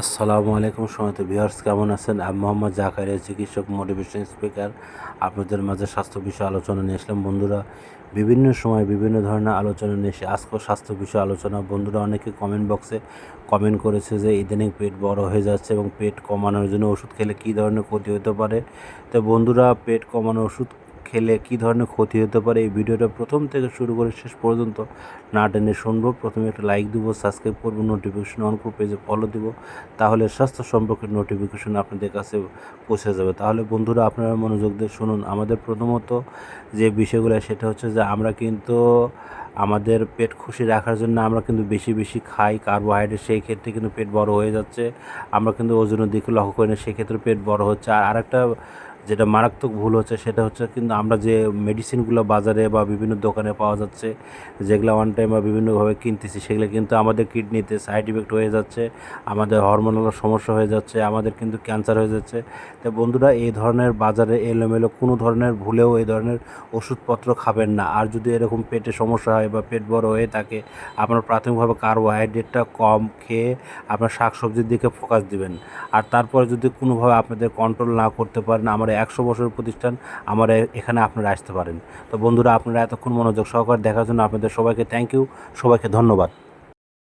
আসসালামু আলাইকুম সময় ভিউয়ার্স, কেমন আছেন? আমি মোহাম্মদ জাকারিয়া, চিকিৎসক মোটিভেশন স্পিকার আপনাদের মাঝে স্বাস্থ্য বিষয়ে আলোচনা নিয়ে আসলাম, বন্ধুরা। বিভিন্ন সময় বিভিন্ন ধরনের আলোচনা নিয়ে এসে আজকেও স্বাস্থ্য বিষয়ে আলোচনা। বন্ধুরা, অনেকে কমেন্ট বক্সে কমেন্ট করেছে যে, ইদানিং পেট বড় হয়ে যাচ্ছে এবং পেট কমানোর জন্য ওষুধ খেলে কী ধরনের ক্ষতি হতে পারে? তো বন্ধুরা, পেট কমানোর ওষুধ খেলে কী ধরনের ক্ষতি হতে পারে এই ভিডিওটা প্রথম থেকে শুরু করে শেষ পর্যন্ত না টেনে শুনব। প্রথমে একটা লাইক দেবো সাবস্ক্রাইব করব নোটিফিকেশন অন করব পেজে ফলো দেবো, তাহলে স্বাস্থ্য সম্পর্কে নোটিফিকেশন আপনাদের কাছে পৌঁছে যাবে। তাহলে বন্ধুরা, আপনারা মনোযোগ দিয়ে শুনুন। আমাদের প্রথমত যে বিষয়গুলো, সেটা হচ্ছে যে আমরা কিন্তু আমাদের পেট খুশি রাখার জন্য আমরা কিন্তু বেশি বেশি খাই। কার্বোহাইড্রেট সেই ক্ষেত্রে কিন্তু পেট বড় হয়ে যাচ্ছে। আমরা কিন্তু ওজনের দিকে লক্ষ্য করি না, সেক্ষেত্রে পেট বড় হচ্ছে। আর আরেকটা যেটা মারাত্মক ভুল হচ্ছে সেটা হচ্ছে কিন্তু আমরা যে মেডিসিনগুলো বাজারে বা বিভিন্ন দোকানে পাওয়া যাচ্ছে, যেগুলো ওয়ান টাইম বা বিভিন্নভাবে কিনতেছি, সেগুলো কিন্তু আমাদের কিডনিতে সাইড ইফেক্ট হয়ে যাচ্ছে, আমাদের হরমোনাল সমস্যা হয়ে যাচ্ছে, আমাদের কিন্তু ক্যান্সার হয়ে যাচ্ছে। তো বন্ধুরা, এই ধরনের বাজারে এলোমেলো কোনো ধরনের ভুলেও এই ধরনের ওষুধপত্র খাবেন না। আর যদি এরকম পেটে সমস্যা হয় বা পেট বড় হয়ে থাকে, আপনার প্রাথমিকভাবে কার্বোহাইড্রেটটা কম খেয়ে আপনার শাকসবজির দিকে ফোকাস দিবেন। আর তারপরে যদি কোনোভাবে আপনাদের কন্ট্রোল না করতে পারেন, আমার একশো বছরের প্রতিষ্ঠান আমার এখানে আপনারা আসতে পারেন। তো বন্ধুরা, আপনারা এতক্ষণ মনোযোগ সহকারে দেখার জন্য আপনাদের সবাইকে থ্যাংক ইউ সবাইকে ধন্যবাদ।